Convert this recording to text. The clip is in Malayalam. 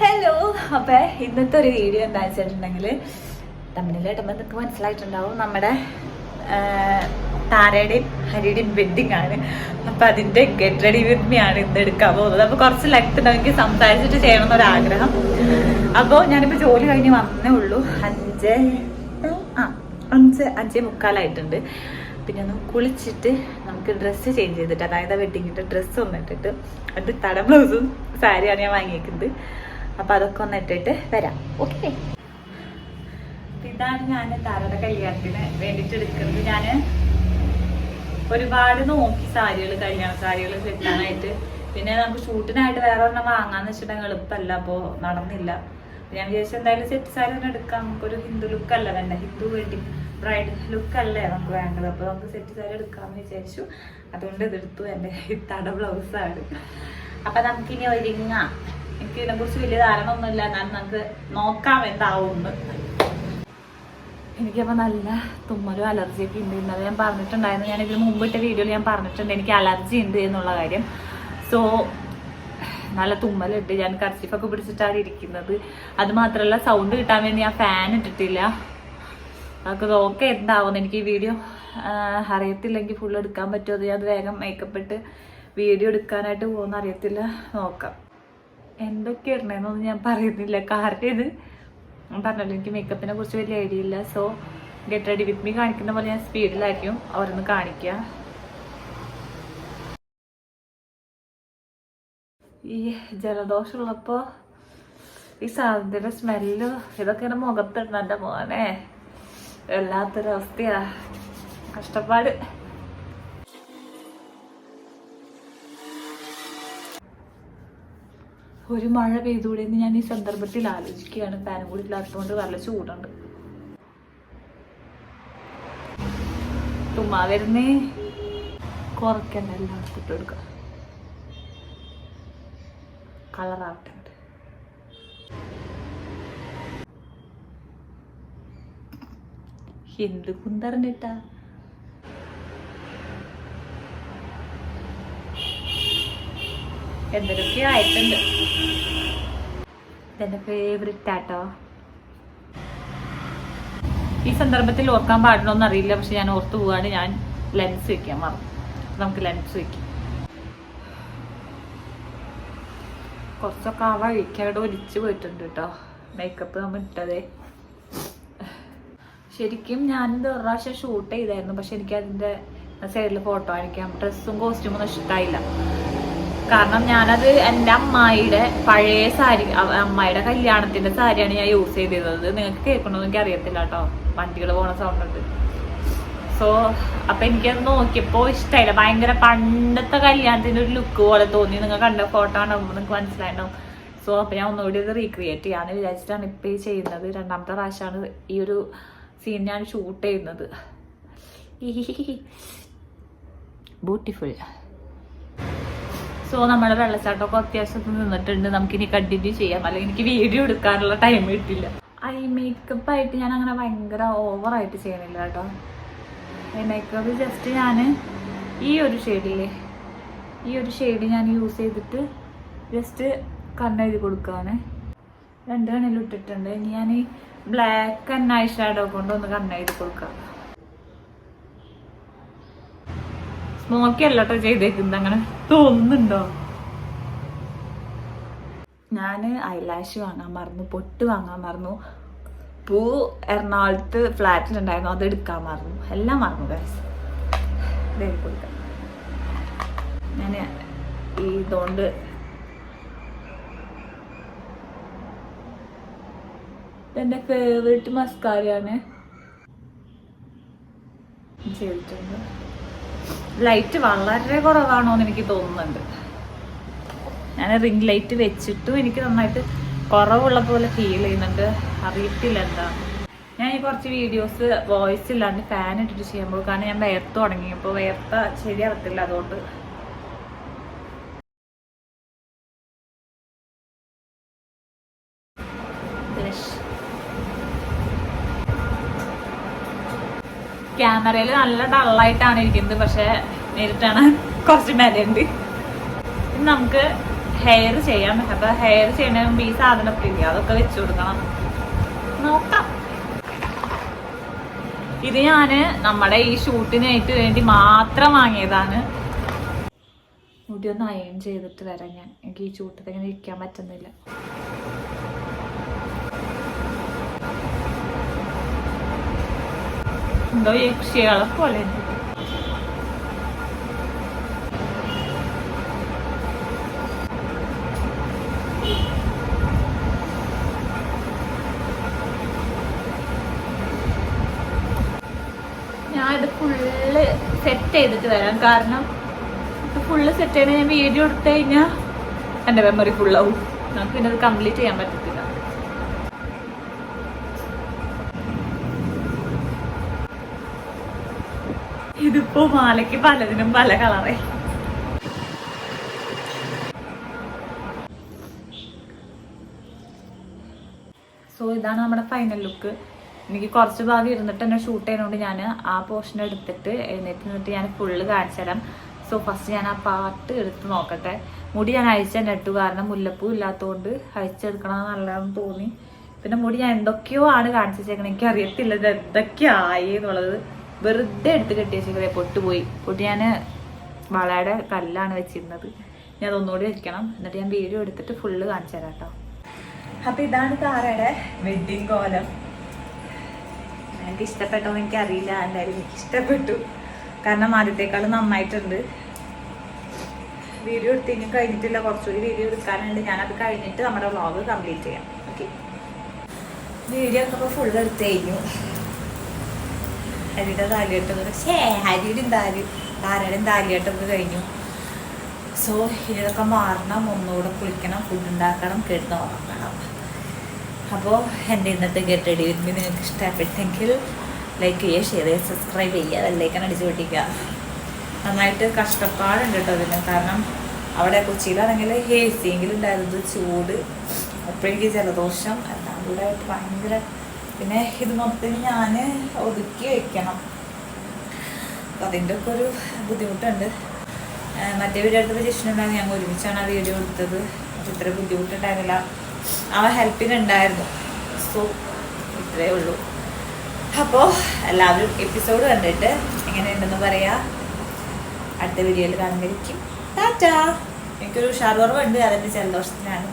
ഹലോ അപ്പൊ ഇന്നത്തെ ഒരു വീഡിയോ എന്താ വെച്ചിട്ടുണ്ടെങ്കിൽ തമിഴിലായിട്ടുമ്പോൾ നിങ്ങൾക്ക് മനസ്സിലായിട്ടുണ്ടാവും. നമ്മുടെ താരയുടെയും ഹരിയുടെയും വെഡിങ് ആണ്. അപ്പൊ അതിന്റെ ഗെറ്റ് റെഡി വിത്ത് മീ ആണ് ഇന്ന് എടുക്കാൻ പോകുന്നത്. അപ്പൊ കുറച്ച് ലെക്ട് ഉണ്ടെങ്കിൽ സംസാരിച്ചിട്ട് ചെയ്യണം എന്നൊരാഗ്രഹം അപ്പോൾ ഞാനിപ്പോൾ ജോലി കഴിഞ്ഞ് വന്നേ ഉള്ളൂ. അഞ്ച് ആ അഞ്ച് അഞ്ചേ മുക്കാലായിട്ടുണ്ട്. പിന്നെ ഒന്ന് കുളിച്ചിട്ട് നമുക്ക് ഡ്രസ്സ് ചേഞ്ച് ചെയ്തിട്ട് അതായത് വെഡിങ്ങിന്റെ ഡ്രസ്സ് ഒന്നിട്ടിട്ട് അത് തട ബ്ലൗസും സാരിയാണ് ഞാൻ വാങ്ങിയിരിക്കുന്നത് അപ്പം അതൊക്കെ ഒന്ന് ഇട്ടിട്ട് വരാം. ഓക്കെ ഇതാണ് ഞാൻ താരത കല്യാണത്തിന് വേണ്ടിട്ട് എടുക്കുന്നത്. ഞാൻ ഒരുപാട് നോക്കി സാരികൾ കല്യാണ സാരികൾ കിട്ടാനായിട്ട്. പിന്നെ നമുക്ക് ഷൂട്ടിനായിട്ട് വേറെ ഒരെണ്ണം വാങ്ങാന്ന് വെച്ചിട്ടുണ്ടെങ്കിൽ എളുപ്പമല്ല അപ്പോ നടന്നില്ല. ഞാൻ വിചാരിച്ചു എന്തായാലും സെറ്റ് സാരി തന്നെ എടുക്കാം. നമുക്കൊരു ഹിന്ദു ലുക്ക് അല്ല വേണ്ട? ഹിന്ദു വെഡിങ് ബ്രൈഡ് ലുക്ക് അല്ലേ നമുക്ക് വേണ്ടത്? അപ്പോൾ നമുക്ക് സെറ്റ് സാരി എടുക്കാമെന്ന് വിചാരിച്ചു. അതുകൊണ്ട് ഇതെടുത്തു എന്റെ ബ്ലൗസ് ബ്ലൗസാണ് അപ്പൊ നമുക്കിനി ഒരുങ്ങാം. എനിക്ക് ഇതിനെക്കുറിച്ച് വലിയ ധാരണ ഒന്നുമില്ല എന്നാലും നമുക്ക് നോക്കാം എന്താവും എനിക്കപ്പോൾ നല്ല തുമ്മലും അലർജിയൊക്കെ ഉണ്ട്. ഇന്നലെ ഞാൻ പറഞ്ഞിട്ടുണ്ടായിരുന്നു. ഞാൻ ഇതിന് മുമ്പ് ഇട്ട വീഡിയോയിൽ ഞാൻ പറഞ്ഞിട്ടുണ്ട്. എനിക്ക് അലർജി ഉണ്ട് എന്നുള്ള കാര്യം. സോ നല്ല തുമ്മലുണ്ട്. ഞാൻ കർച്ചിഫൊക്കെ പിടിച്ചിട്ടാണ് ഇരിക്കുന്നത്. അത് മാത്രമല്ല സൗണ്ട് കിട്ടാൻ വേണ്ടി ഞാൻ ഫാൻ ഇട്ടിട്ടില്ല. അതൊക്കെ നോക്കെ എന്താവുന്നു എനിക്ക് ഈ വീഡിയോ അറിയത്തില്ലെങ്കിൽ ഫുൾ എടുക്കാൻ പറ്റുമോ? അത് ഞാൻ വേഗം മേക്കപ്പ് ഇട്ട് വീഡിയോ എടുക്കാനായിട്ട് പോകുന്ന അറിയത്തില്ല. നോക്കാം. എന്തൊക്കെ ഇടണേന്നൊന്നും ഞാൻ പറയുന്നില്ല. കാരണം ഇത് പറഞ്ഞല്ലോ എനിക്ക് മേക്കപ്പിനെ കുറിച്ച് വലിയ ഐഡിയ ഇല്ല. So get ready with me കാണിക്കുന്ന പോലെ ഞാൻ സ്പീഡിലായിരിക്കും അവരൊന്ന് കാണിക്കുക ഈ ജലദോഷമുള്ളപ്പോൾ ഈ സാധനത്തിന്റെ സ്മെല്ല് ഇതൊക്കെ എന്റെ മുഖത്തിടണം എന്റെ മോനെ. വല്ലാത്തൊരവസ്ഥയാ. കഷ്ടപ്പാട്. ഒരു മഴ പെയ്തുകൂടെ എന്ന് ഞാൻ ഈ സന്ദർഭത്തിൽ ആലോചിക്കുകയാണ്. ഫാനും കൂടി ഇല്ലാത്തതുകൊണ്ട് നല്ല ചൂടുണ്ട്. തുമ്മാ വരുന്നേ. കുറയ്ക്കണ്ട എല്ലാം എടുത്തിട്ട് എടുക്കുക കളറാവട്ടെ ഹിന്ദു കുന്തറിനിട്ടാ എന്തൊക്കെയോ ആയിട്ടുണ്ട്? ഇതെന്റെ ഫേവറേറ്റ് ആട്ടോ. ഈ സന്ദർഭത്തിൽ ഓർക്കാൻ പാടണമെന്ന് അറിയില്ല പക്ഷെ ഞാൻ ഓർത്തു പോവാണ്. ഞാൻ ലെൻസ് വെക്കാൻ മറന്നു. നമുക്ക് ലെൻസ് വെക്കാം. കുറച്ചൊക്കെ ആ വഴിക്ക് അവിടെ ഒലിച്ച് പോയിട്ടുണ്ട് കേട്ടോ മേക്കപ്പ് നമ്മൾ ഇട്ടതേ. ശരിക്കും ഞാനിത് ഒരു പ്രാവശ്യം ഷൂട്ട് ചെയ്തായിരുന്നു പക്ഷെ എനിക്ക് അതിന്റെ സൈഡിൽ ഫോട്ടോ അയക്കാം ഡ്രസ്സും കോസ്റ്റ്യൂമൊന്നും ഇഷ്ടമായില്ല കാരണം ഞാനത് എന്റെ അമ്മായിയുടെ പഴയ സാരി അമ്മായിയുടെ കല്യാണത്തിന്റെ സാരിയാണ് ഞാൻ യൂസ് ചെയ്തിരുന്നത്. നിങ്ങൾക്ക് കേൾക്കണമെന്ന് എനിക്ക് അറിയത്തില്ല കേട്ടോ. വണ്ടികൾ പോണ സൗണ്ട് ഉണ്ട്. സോ അപ്പൊ എനിക്കത് നോക്കിയപ്പോ ഇഷ്ടമായില്ല ഭയങ്കര പണ്ടത്തെ കല്യാണത്തിന്റെ ഒരു ലുക്ക് പോലെ തോന്നി. നിങ്ങൾ കണ്ട ഫോട്ടോ ആണോ നിങ്ങൾക്ക് മനസ്സിലായിട്ടുണ്ടാവും. സോ അപ്പൊ ഞാൻ ഒന്നുകൂടി ഇത് റീക്രിയേറ്റ് ചെയ്യാന്ന് വിചാരിച്ചിട്ടാണ് ഇപ്പൊ ഈ ചെയ്യുന്നത്. രണ്ടാമത്തെ പ്രാവശ്യമാണ് ഈ ഒരു സീൻ ഞാൻ ഷൂട്ട് ചെയ്യുന്നത്. ബ്യൂട്ടിഫുൾ സോ നമ്മുടെ വെള്ളച്ചാട്ടമൊക്കെ അത്യാവശ്യത്തിൽ നിന്നിട്ടുണ്ട്. നമുക്കിനി കണ്ടിന്യൂ ചെയ്യാം. അല്ലെങ്കിൽ എനിക്ക് വീഡിയോ എടുക്കാനുള്ള ടൈം കിട്ടില്ല. ഐ മേക്കപ്പ് ആയിട്ട് ഞാൻ അങ്ങനെ ഭയങ്കര ഓവറായിട്ട് ചെയ്യണില്ല കേട്ടോ. ഐ മേക്കപ്പ് ജസ്റ്റ് ഞാൻ ഈ ഒരു ഷെയ്ഡില്ലേ ഈ ഒരു ഷെയ്ഡ് ഞാൻ യൂസ് ചെയ്തിട്ട് ജസ്റ്റ് കണ്ണെഴുതി കൊടുക്കുകയാണ് രണ്ട് കണ്ണിലും ഇട്ടിട്ടുണ്ട്. ഇനി ഞാൻ ഈ ബ്ലാക്ക് ആൻഡ് ഐ ഷാഡോ കൊണ്ട് ഒന്ന് കണ്ണെഴുതി കൊടുക്കാം. സ്മോക്കി അല്ലട്ടോ ചെയ്തേക്കുന്നത് അങ്ങനെ തോന്നുന്നുണ്ടോ? ഞാൻ ഐലാഷ് വാങ്ങാൻ മറന്നു പൊട്ട് വാങ്ങാൻ മറന്നു. പൂ എറണാകുളത്ത് ഫ്ലാറ്റിലുണ്ടായിരുന്നു അത് എടുക്കാൻ മറന്നു. എല്ലാം മറന്നു ഗൈസ് ഞാൻ ഞാൻ ഈ ഇതുകൊണ്ട് എന്റെ ഫേവറേറ്റ് മസ്കാരയാണ് ചെയ്തിട്ടുണ്ട്. ലൈറ്റ് വളരെ കുറവാണോ എന്ന് എനിക്ക് തോന്നുന്നുണ്ട്. ഞാൻ റിംഗ് ലൈറ്റ് വെച്ചിട്ടും എനിക്ക് നന്നായിട്ട് കുറവുള്ള പോലെ ഫീൽ ചെയ്യുന്നുണ്ട്. അറിയത്തില്ല എന്താ. ഞാൻ ഈ കുറച്ച് വീഡിയോസ് വോയിസ് ഇല്ലാണ്ട് ഫാൻ ഇട്ടിട്ട് ചെയ്യുമ്പോൾ കാരണം ഞാൻ വേർത്ത് തുടങ്ങി. അപ്പോൾ വേർത്ത ശരിയാവത്തില്ല അതുകൊണ്ട്. ക്യാമറയിൽ നല്ല ഡള്ളായിട്ടാണ് ഇരിക്കുന്നത്. പക്ഷെ നേരിട്ടാണ് കുറച്ച് മേലുണ്ട് നമുക്ക് ഹെയർ ചെയ്യാം. അപ്പൊ ഹെയർ ചെയ്യണ മുമ്പ് ഈ സാധനമൊക്കെ ഇല്ല? അതൊക്കെ വെച്ചു കൊടുക്കണം. നോക്കാം. ഇത് ഞാൻ നമ്മുടെ ഈ ഷൂട്ടിനായിട്ട് വേണ്ടി മാത്രം വാങ്ങിയതാണ്. മുടി ഒന്ന് അയൺ ചെയ്തിട്ട് വരാം ഞാൻ. എനിക്ക് ഈ ചൂട്ടത്ത് ഇങ്ങനെ ഇരിക്കാൻ പറ്റുന്നില്ല. എന്തോ യക്ഷികളെ പോലെ. ഇത് ഫുള്ള് സെറ്റ് ചെയ്തിട്ട് വരാം. കാരണം ഇത് ഫുള്ള് സെറ്റ് ചെയ്യണ ഞാൻ വീഡിയോ എടുത്തു കഴിഞ്ഞാൽ എന്റെ മെമ്മറി ഫുള്ളാവും നമുക്ക് പിന്നെ അത് കംപ്ലീറ്റ് ചെയ്യാൻ പറ്റത്തില്ല. ഇതിപ്പോ മാലയ്ക്ക് പലതിനും പല കളറേ. സോ ഇതാണ് നമ്മുടെ ഫൈനൽ ലുക്ക് എനിക്ക് കുറച്ച് ഭാഗം ഇരുന്നിട്ട് തന്നെ ഷൂട്ട് ചെയ്യുന്നതുകൊണ്ട് ഞാൻ ആ പോർഷൻ എടുത്തിട്ട് എഴുന്നേറ്റ് നിന്നിട്ട് ഞാൻ ഫുള്ള് കാണിച്ചു തരാം. സോ ഫസ്റ്റ് ഞാൻ ആ പാട്ട് എടുത്ത് നോക്കട്ടെ. മുടി ഞാൻ അഴിച്ചു തന്നെ ഇട്ടു. കാരണം മുല്ലപ്പൂ ഇല്ലാത്തതുകൊണ്ട് അഴിച്ചെടുക്കണം നല്ലതെന്ന് തോന്നി. പിന്നെ മുടി ഞാൻ എന്തൊക്കെയോ ആണ് കാണിച്ചു വെച്ചേക്കണം. എനിക്ക് അറിയത്തില്ല ഇത് എന്തൊക്കെയായി എന്നുള്ളത്. വെറുതെ എടുത്ത് കെട്ടിയ വെച്ചേക്കണേ പൊട്ടുപോയി. പൊട്ടി ഞാൻ വളയുടെ കല്ലാണ് വെച്ചിരുന്നത്. ഞാൻ അതൊന്നുകൂടി വെക്കണം. എന്നിട്ട് ഞാൻ വീഡിയോ എടുത്തിട്ട് ഫുള്ള് കാണിച്ചു തരാം കേട്ടോ അപ്പൊ ഇതാണ് താരയുടെ വെഡിങ് കോലം. എനിക്ക് ഇഷ്ടപ്പെട്ടോ എനിക്ക് അറിയില്ല എന്തായാലും എനിക്ക് ഇഷ്ടപ്പെട്ടു. കാരണം ആദ്യത്തെക്കാളും നന്നായിട്ടുണ്ട്. വീഡിയോ എടുത്ത് ഇനി കഴിഞ്ഞിട്ടില്ല. കുറച്ചുകൂടി വീഡിയോ എടുക്കാനുണ്ട്. ഞാനത് കഴിഞ്ഞിട്ട് നമ്മുടെ വ്ളോഗ് കംപ്ലീറ്റ് ചെയ്യാം. ഓക്കെ വീഡിയോ ഒക്കെ ഇപ്പോൾ ഫുൾ എടുത്തു കഴിഞ്ഞു. ഹരിയുടെ താലിയാട്ടം ഷേ ഹരിയുടെയും താലി താരയുടെയും താലിയാട്ടൊക്കെ കഴിഞ്ഞു. സോ ഇതൊക്കെ മാറണം ഒന്നുകൂടെ കുളിക്കണം ഫുഡ് ഉണ്ടാക്കണം കിടന്ന് ഉറങ്ങണം. അപ്പോൾ എന്റെ ഇന്നത്തെ ഗെറ്റ് റെഡി വിത്ത് നിങ്ങൾക്ക് ഇഷ്ടപ്പെട്ടെങ്കിൽ ലൈക്ക് ചെയ്യുക ഷെയർ ചെയ്യുക സബ്സ്ക്രൈബ് ചെയ്യുക അതിലേക്കാണ് അടിച്ചു പൊട്ടിക്കുക. നന്നായിട്ട് കഷ്ടപ്പാടുണ്ട് കേട്ടോ അതിന് കാരണം അവിടെ കൊച്ചിയിലാണെങ്കിൽ എ സി എങ്കിലും ഉണ്ടായിരുന്നു ചൂട് അപ്പോൾ എനിക്ക് ജലദോഷം എല്ലാം കൂടെ ഭയങ്കര പിന്നെ ഇത് മൊത്തം ഞാൻ ഒതുക്കി വയ്ക്കണം അപ്പം അതിന്റെ ഒക്കെ ഒരു ബുദ്ധിമുട്ടുണ്ട്. മറ്റേ വീഡിയോ ജിഷ്ണുണ്ടായിരുന്നു ഞങ്ങൾ ഒരുമിച്ചാണ് ആ വീഡിയോ എടുത്തത്. ഇത്ര ബുദ്ധിമുട്ടുണ്ടായിരുന്നില്ല. അവൻ ഹെൽപ്പിനുണ്ടായിരുന്നു. സോ ഇത്രയേ ഉള്ളൂ. അപ്പോൾ എല്ലാവരും എപ്പിസോഡ് കണ്ടിട്ട് എങ്ങനെയുണ്ടെന്ന് പറയാം. അടുത്ത വീഡിയോയിൽ കാണുമ്പോഴേക്കും ടാറ്റാ. എനിക്കൊരു ഉഷാർ കുറവുണ്ട്. അതിന്റെ ജലദോഷത്തിനാണ്